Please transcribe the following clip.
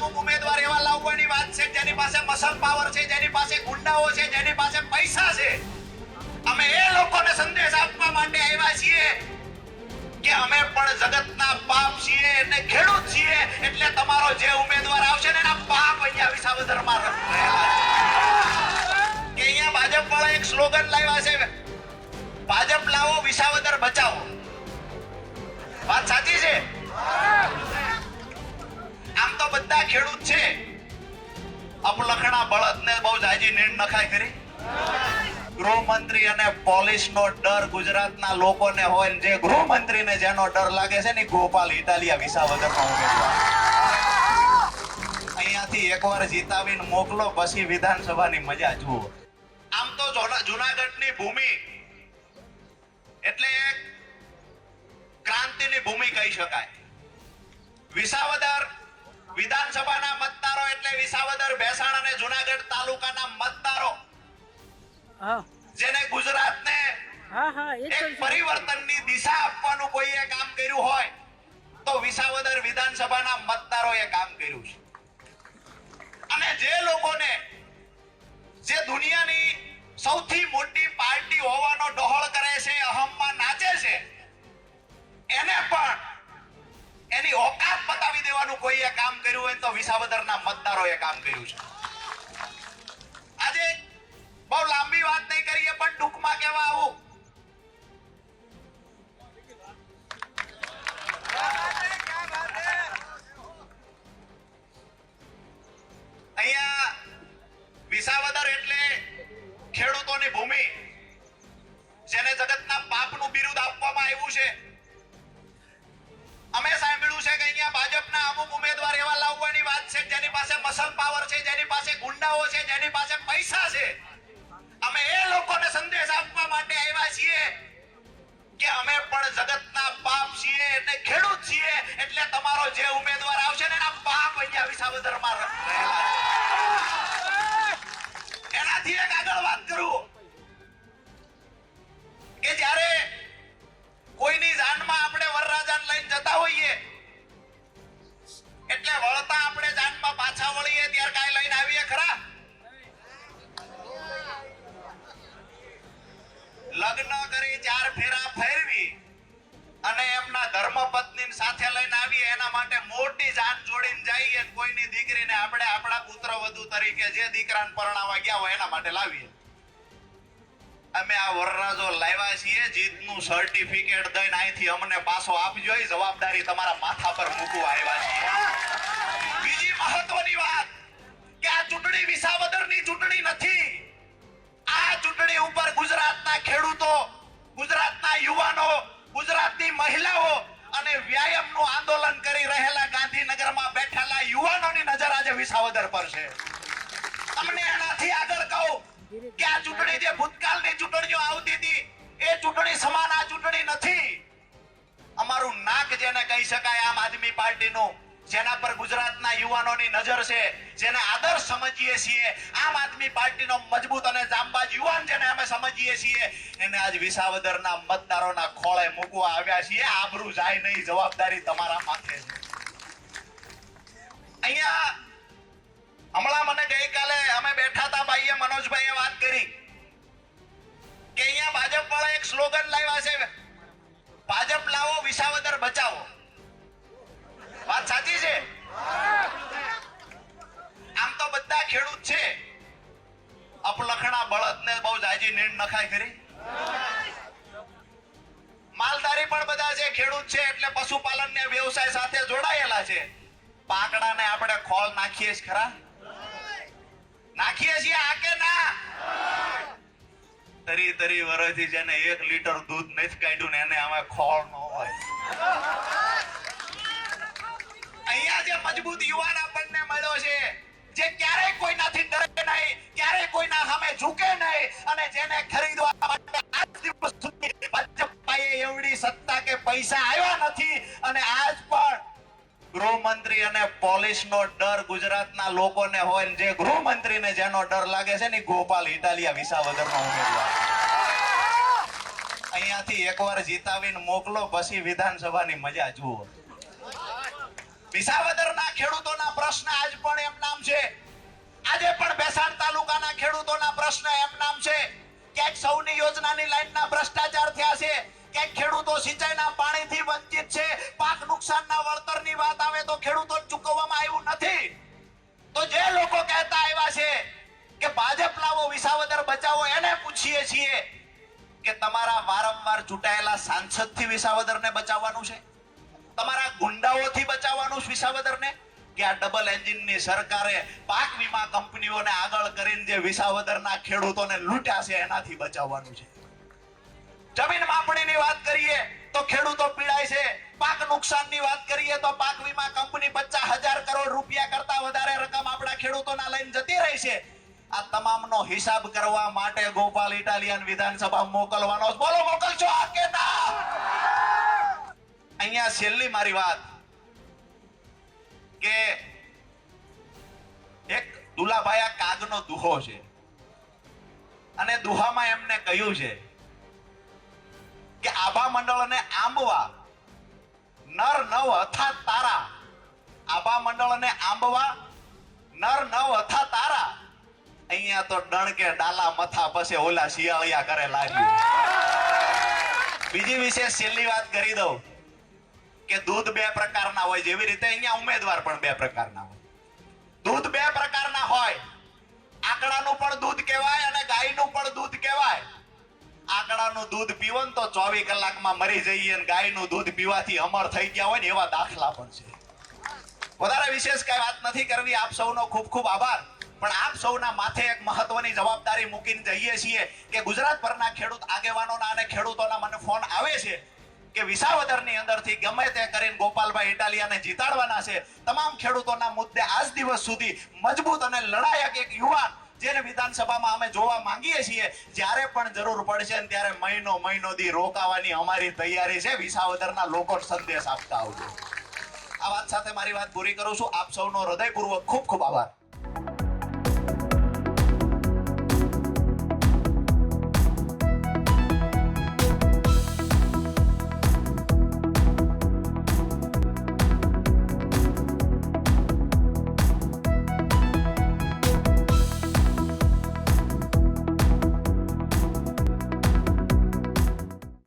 અમુક ઉમેદવાર એવા લાવવાની વાત છે, જેની પાસે મસલ પાવર છે, જેની પાસે ગુંડાઓ છે, જેની પાસે પૈસા છે. અમે એ લોકોને સંદેશ આપવા માટે આવ્યા છીએ કે અમે પણ જગતના પાપ છીએ અને ખેડૂત છીએ, એટલે તમારો જે ઉમેદવાર આવશે ને એના પાપ અહીંયા વિસાવદરમાં કે અહીંયા ભાજપ વાળા એક સ્લોગન લાવ્યા છે, ભાજપ લાવો, વિસાવદર બચાવો. વાત સાચી છે? ખેડૂત છે. અપલખણા બળદને બહુ જાજી નીંદ નખાય કરી ગૃહમંત્રી અને પોલીસનો ડર ગુજરાતના લોકોને હોય જે ગૃહમંત્રીને જેનો ડર લાગે છે ને ગોપાલ ઇટાલિયા વિસાવદરનો ઉમેદવાર અહીંયાથી એકવાર જીતાવીને મોકલો, પછી વિધાનસભાની મજા જુઓ. આમ તો જોના- જુનાગઢની ભૂમિ એટલે ક્રાંતિની ભૂમિ કહી શકાય. વિસાવદર વિધાનસભાના મતદારો એટલે વિસાવદર ભેસાણ અને જુનાગઢ તાલુકાના મતદારો. જેને ગુજરાતને એક પરિવર્તનની દિશા આપવાનું કોઈએ કામ કર્યું હોય તો વિસાવદર વિધાનસભાના મતદારોએ કામ કર્યું છે. અને જે લોકોને જે દુનિયાની સૌથી મોટી પાર્ટી હોવાનો ડહોળ કરે છે અહમમાં નાચે છે કોઈએ કામ કર્યું હોય તો વિસાવદરના મતદારોએ કામ કર્યું છે. આજે બહુ લાંબી વાત નહીં કરીએ, પણ ટૂંકમાં કહેવા આવું? અહીંયા વિસાવદર એટલે ખેડૂતોની ભૂમિ, જેને જગતના પાપનું બિરુદ આપવામાં આવ્યું છે. અહીંયા ભાજપના અમુક ઉમેદવાર એવા લાવવાની વાત છે, જેની પાસે મસલ પાવર છે, જેની પાસે ગુંડાઓ છે, જેની પાસે પૈસા છે. અમે એ લોકોને સંદેશ આપવા માટે આવ્યા છીએ કે અમે પણ જગતના પાપ છીએ એટલે ખેડૂત છીએ, એટલે તમારો જે ઉમેદવાર આવશે ને એના પાપ અહીંયા વિસાવદરમાં રહેલા ધર્મપત્ની સાથે લઈને આવીએ, એના માટે મોટી જાન જોડીને જઈએ, કોઈની દીકરીને આપણે આપણા પુત્ર વધુ તરીકે જે દીકરાને પરણાવવા ગયા હોય એના માટે લાવીએ. અમે આ વરરાજો લાવ્યા છીએ, જીતનું સર્ટિફિકેટ દઈને અહીંથી અમને પાછો આપજો, એ જવાબદારી તમારા માથા પર મૂકવા આવ્યા છીએ. બીજી મહત્વની વાત કે આ ચૂંટણી વિસાવદરની ચૂંટણી નથી. આ ચૂંટણી ઉપર ગુજરાતના ખેડૂતો, ગુજરાતના યુવાનો ગુજરાતની મહિલાઓ અને વ્યાયામનું આંદોલન કરી રહેલા ગાંધીનગરમાં બેઠેલા યુવાનોની નજર આજે વિસાવદર પર છે. તમને એનાથી આગળ કહું કે આ ચૂંટણી જે ભૂતકાળની ચૂંટણીઓ આવતી હતી, એ ચૂંટણી સમાન આ ચૂંટણી નથી. અમારું નાક જેને કહી શકાય આમ આદમી પાર્ટીનું, જેના પર ગુજરાતના યુવાનોની નજર છે, જેને આદર્શ સમજીએ છીએ, આમ આદમી પાર્ટીનો મજબૂત અને અમે સમજીએ છીએ. એને આજ વિસાવદરના મતદારોના ખોળે મૂકવા આવ્યા છીએ. આબરૂ જાય નહીં, જવાબદારી તમારા માથે છે. અહીંયા હમણાં મને ગઈકાલે અમે બેઠા હતા ભાઈએ મનોજભાઈએ વાત કરી કે અહીંયા ભાજપ વાળા એક સ્લોગન લાવ્યા છે. ભાજપ લાવો, વિસાવદર બચાવો. વાત સાચી છે? આમ તો બધા ખેડૂત છે. અપલખણા બળદને બહુ જાજી નીંદ નખાય ખરી? માલધારી પણ બધા છે ખેડૂત છે એટલે પશુપાલન ને વ્યવસાય સાથે જોડાયેલા છે. પાકડાને આપણે ખોળ નાખીએ ખરા? નાખીએ છીએ આ કે ના? તરી તરી વર્ષથી જેને એક લીટર દૂધ નથી કાઢ્યું ને એને અમે ખોળ ન હોય. અહીંયા જે મજબૂત યુવાન આપણને મળ્યો છે, જે ક્યારેય કોઈનાથી ડરે નહીં ક્યારેય કોઈના સામે ઝૂકે નહીં અને જેને ખરીદવા માટે આજ દિવસ સુધી ભાજપાએ એવડી સત્તા કે પૈસા આવ્યા નથી અને આજ પણ ગૃહમંત્રી અને પોલીસનો ડર ગુજરાતના લોકોને હોય જે ગૃહમંત્રીને જેનો ડર લાગે છે ને ગોપાલ ઇટાલિયા વિસાવદરનો ઉમેદવાર. અહીંયાથી એકવાર જીતાવીને મોકલો, પછી વિધાનસભાની મજા જુઓ. વિસાવદરના ખેડૂતોના પ્રશ્ન આજ પણ એમ ખેડૂતોના પ્રશ્ન એમ નામ છે. ક્યાંક સૌની યોજનાની લાઈનના ભ્રષ્ટાચાર થયા છે. ક્યાંક ખેડૂતો સિંચાઈના પાણીથી વંચિત છે. પાક નુકસાનના વળતરની વાત આવે તો ખેડૂતોને ચૂકવવામાં આવ્યું નથી. તો જે લોકો કહેતા આવ્યા છે કે ભાજપ લાવો, વિસાવદર બચાવો, એને પૂછીએ છીએ કે તમારા વારંવાર ચૂંટાયેલા સાંસદથી વિસાવદરને બચાવવાનું છે? તમારા ગુંડાઓથી બચાવવાનું વિસાવદરને? કે આ ડબલ એન્જિનની સરકારે પાક વીમા કંપનીઓને આગળ કરીને જે વિસાવદરના ખેડૂતોને લૂંટ્યા છે, એનાથી બચાવવાનું છે. જમીન માપણીની વાત કરીએ તો ખેડૂતો પીડાય છે. પાક નુકસાનની વાત કરીએ તો પાક વીમા કંપની પચાસ હજાર કરોડ રૂપિયા કરતા વધારે રકમ આપણા ખેડૂતોના લઈને જતી રહી છે. આ તમામનો હિસાબ કરવા માટે ગોપાલ ઇટાલિયન વિધાનસભા મોકલવાનો બોલો મોકલશો આ કે અહીંયા છેલ્લી મારી વાત. એક આ કાગનો દુહો છે. અને દુહામાં એમને કહ્યું છે કે આભા મંડળને આંબવા, નર નવ અથા તારા. આભા મંડળને આંબવા, નર નવ અથા તારા. અહીંયા તો ડણકે ડાલા મથા પછી ઓલા શિયાળિયા કરે લાગ્યું. બીજી વિશે છેલ્લી વાત કરી દઉં કે દૂધ બે પ્રકારના હોય, જેવી રીતે અહીંયા ઉમેદવાર પણ બે પ્રકારના હોય. હોય. આકડાનું પણ દૂધ કહેવાય અને ગાયનું પણ દૂધ કહેવાય. આકડાનું દૂધ પીવો ને તો ચોવીસ કલાકમાં મરી જઈએ અને ગાયનું દૂધ પીવાથી અમર થઈ ગયા હોય ને એવા દાખલા પણ છે. વધારે વિશેષ કઈ વાત નથી કરવી. આપ સૌનો ખૂબ ખૂબ આભાર. પણ આપ સૌના માથે એક મહત્વની જવાબદારી મૂકીને જઈએ છીએ કે ગુજરાત પરના ખેડૂત આગેવાનોના અને ખેડૂતોના મને ફોન આવે છે કે વિસાવદરની અંદરથી ગમે તે કરીને ગોપાલભાઈ ઇટાલિયાને જીતાડવાના છે. તમામ ખેડૂતોના મુદ્દે આજ દિવસ સુધી મજબૂત અને લડાયક એક યુવાન જેને વિધાનસભામાં અમે જોવા માંગીએ છીએ, જ્યારે પણ જરૂર પડશે ત્યારે મહિનો મહિનો દી રોકાવાની અમારી તૈયારી છે. વિસાવદરના લોકો સંદેશ આપતા આવજો. આ વાત સાથે મારી વાત પૂરી કરું છું. આપ સૌનો હૃદયપૂર્વક ખૂબ ખૂબ આભાર.